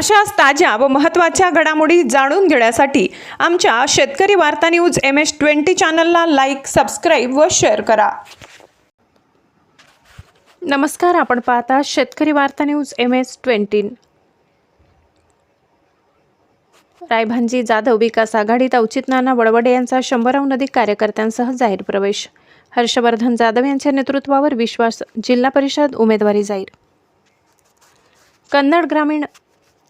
अशाच ताज्या व महत्त्वाच्या घडामोडी जाणून घेण्यासाठी आमच्या Shetkari Varta news M S twenty चॅनलला लाईक सबस्क्राईब व शेअर करा. नमस्कार आपण पाहता Shetkari Varta news M S twenty. Raibhanji Jadhav Vikas आघाडीत अवचित नाना वडवडे यांचा शंभराहून अधिक कार्यकर्त्यांसह जाहीर प्रवेश. हर्षवर्धन जाधव यांच्या नेतृत्वावर विश्वास जिल्हा परिषद उमेदवारी जाहीर. कन्नड ग्रामीण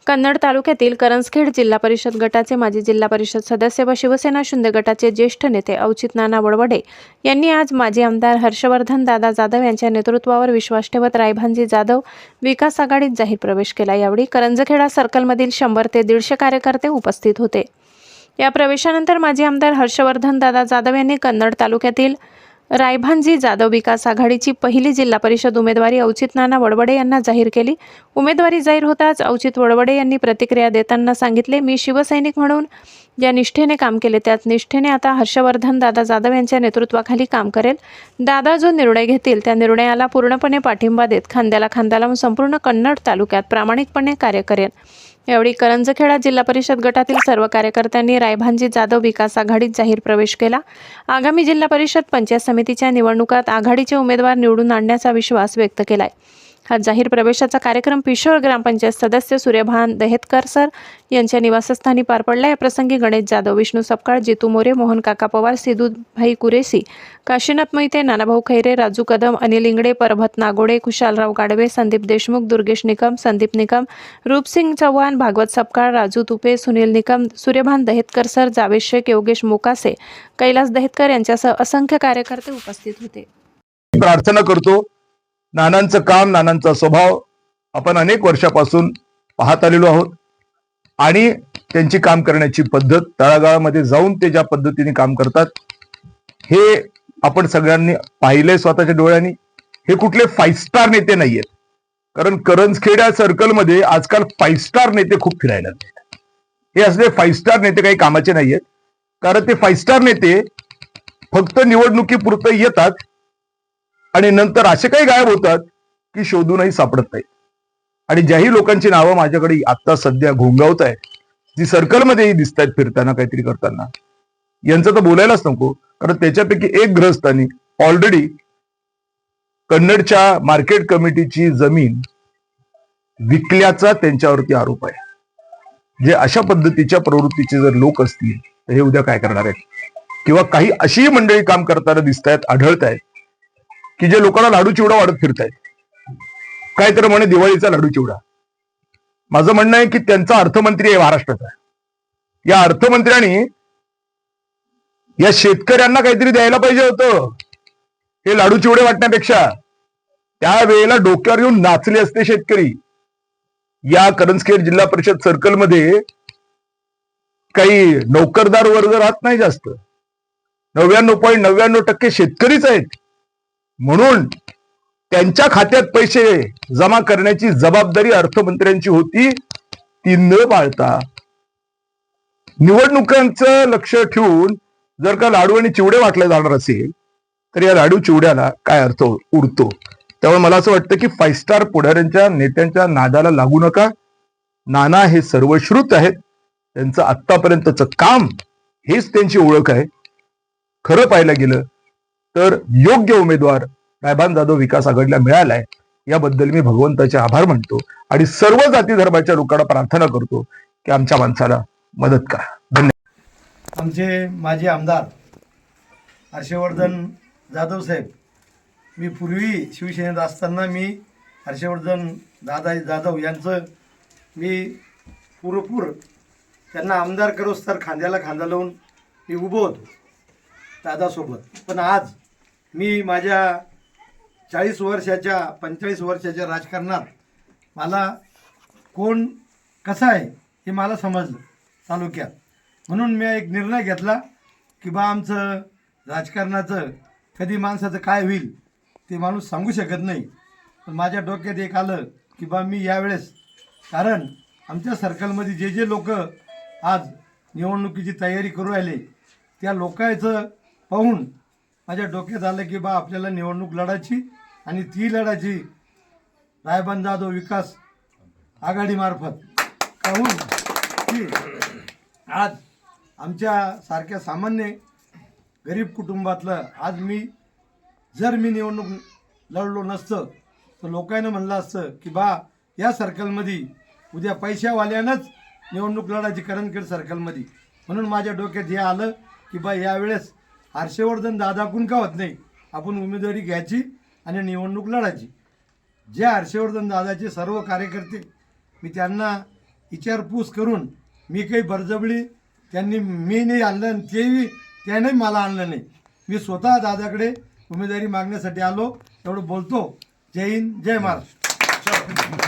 कन्नड तालुक्यातील करंजखेड जिल्हा परिषद गटाचे माजी जिल्हा परिषद सदस्य व शिवसेना शिंदे गटाचे ज्येष्ठ नेते अवचित नाना वडवडे यांनी आज माजी आमदार हर्षवर्धन दादा जाधव यांच्या नेतृत्वावर विश्वास ठेवत रायभांजी जाधव विकास आघाडीत जाहीर प्रवेश केला. यावेळी करंजखेडा सर्कलमधील शंभर ते दीडशे कार्यकर्ते उपस्थित होते. या प्रवेशानंतर माजी आमदार हर्षवर्धन दादा जाधव यांनी कन्नड तालुक्यातील रायभांजी जाधव विकास आघाडीची पहिली जिल्हा परिषद उमेदवारी अवचित नाना वडवडे यांना जाहीर केली. उमेदवारी जाहीर होताच अवचित वडवडे यांनी प्रतिक्रिया देताना सांगितले मी शिवसैनिक म्हणून ज्या निष्ठेने काम केले त्याच निष्ठेने आता हर्षवर्धन दादा जाधव यांच्या नेतृत्वाखाली काम करेल. दादा जो निर्णय घेतील त्या निर्णयाला पूर्णपणे पाठिंबा देत खांद्याला खांदा लावून संपूर्ण कन्नड तालुक्यात प्रामाणिकपणे कार्य करेल. यावेळी करंजखेडा जिल्हा परिषद गटातील सर्व कार्यकर्त्यांनी रायभांजी जाधव विकास आघाडीत जाहीर प्रवेश केला. आगामी जिल्हा परिषद पंचायत समितीच्या निवडणुकात आघाडीचे उमेदवार निवडून आणण्याचा विश्वास व्यक्त केलाय. हा जाहीर प्रवेशाचा कार्यक्रम पिशोर ग्रामपंचायत सदस्य सूर्यभान दहेतकर सर यांच्या निवासस्थानी पार पडला. या प्रसंगी गणेश जाधव विष्णू सपकाळ जितू मोरे मोहन काका पवार सिद्धूभाई कुरेसी काशीनाथ मोहिते नानाभाऊ खैरे राजू कदम अनिल इंगडे परभत नागोडे खुशालराव गाडवे संदीप देशमुख दुर्गेश निकम संदीप निकम रूपसिंग चव्हाण भागवत सपकाळ राजू तुपे सुनील निकम सूर्यभान दहेतकर सर जावेद शेख योगेश मोकासे कैलास दहेतकर यांच्यासह असंख्य कार्यकर्ते उपस्थित होते. प्रार्थना करतो नानांचं काम नानांचा स्वभाव आपण अनेक वर्षापासून पाहत आलेलो आहोत. आणि त्यांची काम करण्याची पद्धत तळागाळामध्ये जाऊन ते ज्या पद्धतीने काम करतात हे आपण सगळ्यांनी पाहिलंय स्वतःच्या डोळ्यांनी. हे कुठले फाईव्ह स्टार नेते नाहीयेत. कारण करंजखेड्या सर्कलमध्ये आजकाल फाईव्ह स्टार नेते खूप फिरायला हे असले फाईव्ह स्टार नेते काही कामाचे नाहीयेत. कारण ते फाईव्ह स्टार नेते फक्त निवडणुकीपुरतं येतात आणि नंतर असे काही गायब होतात की शोधूनही सापडत नाहीत आणि ज्याही लोकांची नावं माझ्याकडे आता सध्या घोंगावत आहेत जी सर्कलमध्येही दिसत आहेत फिरताना काहीतरी करताना. यांचं तर बोलायलाच नको कारण त्याच्यापैकी एक ग्रहस्थानी ऑलरेडी कन्नडच्या मार्केट कमिटीची जमीन विकल्याचा त्यांच्यावरती आरोप आहे. जे अशा पद्धतीच्या प्रवृत्तीचे जर लोक असतील तर हे उद्या काय करणार आहेत? किंवा काही अशी मंडळी काम करताना दिसत आहेत आढळत आहेत की जे लोकांना लाडू चिवडा वाढत फिरतायत. काय तर म्हणे दिवाळीचा लाडू चिवडा. माझं म्हणणं आहे की त्यांचा अर्थमंत्री आहे महाराष्ट्राचा या अर्थमंत्र्यांनी या शेतकऱ्यांना काहीतरी द्यायला पाहिजे होतं. हे लाडू चिवडे वाटण्यापेक्षा. त्यावेळेला डोक्यावर येऊन नाचले असते शेतकरी. या करंजखेड जिल्हा परिषद सर्कलमध्ये काही नोकरदार वर्ग राहत नाही जास्त. नव्याण्णव पॉईंट नव्याण्णव टक्के शेतकरीच आहेत. म्हणून त्यांच्या खात्यात पैसे जमा करण्याची जबाबदारी अर्थमंत्र्यांची होती ती न पाळता. निवडणुकांचं लक्ष ठेवून जर का लाडू आणि चिवडे वाटले जाणार असेल तर या लाडू चिवड्याला काय अर्थ उरतो? त्यामुळे मला असं वाटतं की फाईव्ह स्टार पुढाऱ्यांच्या नेत्यांच्या नादाला लागू नका. नाना हे सर्वश्रुत आहेत. त्यांचं आत्तापर्यंतचं काम हेच त्यांची ओळख आहे. खरं पाहायला गेलं तर योग्य उमेदवार रायबान जाधव विकास आघाडीला मिळालाय याबद्दल मी भगवंताचे आभार मानतो आणि सर्व जाती धर्माच्या लोकांना प्रार्थना करतो की आमच्या माणसाला मदत करा. धन्यवाद. आमचे माजी आमदार हर्षवर्धन जाधव साहेब मी पूर्वी शिवसेनेत असताना मी हर्षवर्धन दादा जाधव यांचं मी पुरेपूर त्यांना आमदार करोस्तर खांद्याला खांदा लावून मी उभं होतो. दादासोबत. पण आज मी माझ्या चाळीस वर्षाच्या पंचेचाळीस वर्षाच्या राजकारणात मला कोण कसं आहे हे मला समजलं तालुक्यात. म्हणून मी एक निर्णय घेतला की बा आमचं राजकारणाचं कधी माणसाचं काय होईल ते माणूस सांगू शकत नाही. पण माझ्या डोक्यात एक आलं की बा मी यावेळेस कारण आमच्या सर्कलमध्ये जे जे लोक आज निवडणुकीची तयारी करू राहिले त्या लोकांचं पाहून माझ्या डोक्यात आलं की बा आपल्याला निवडणूक लढायची आणि ती लढायची रायबन जाधव विकास आघाडीमार्फत पाहून की आज आमच्या सारख्या सामान्य गरीब कुटुंबातलं आज मी जर मी निवडणूक लढलो नसतं तर लोकांना म्हणलं असतं की बा या सर्कलमध्ये उद्या पैशावाल्यानंच निवडणूक लढायची करणखेड सर्कलमध्ये. म्हणून माझ्या डोक्यात हे आलं की बा यावेळेस हर्षवर्धन दादाकून का होत नाही? आपण उमेदवारी घ्यायची आणि निवडणूक लढायची. जे हर्षवर्धन दादाचे सर्व कार्यकर्ते मी त्यांना विचारपूस करून मी काही बरजबळी त्यांनी मी नाही आणलं आणि तेही त्याने मला आणलं नाही. मी स्वतः दादाकडे उमेदवारी मागण्यासाठी आलो एवढं बोलतो. जय हिंद जय महाराष्ट्र.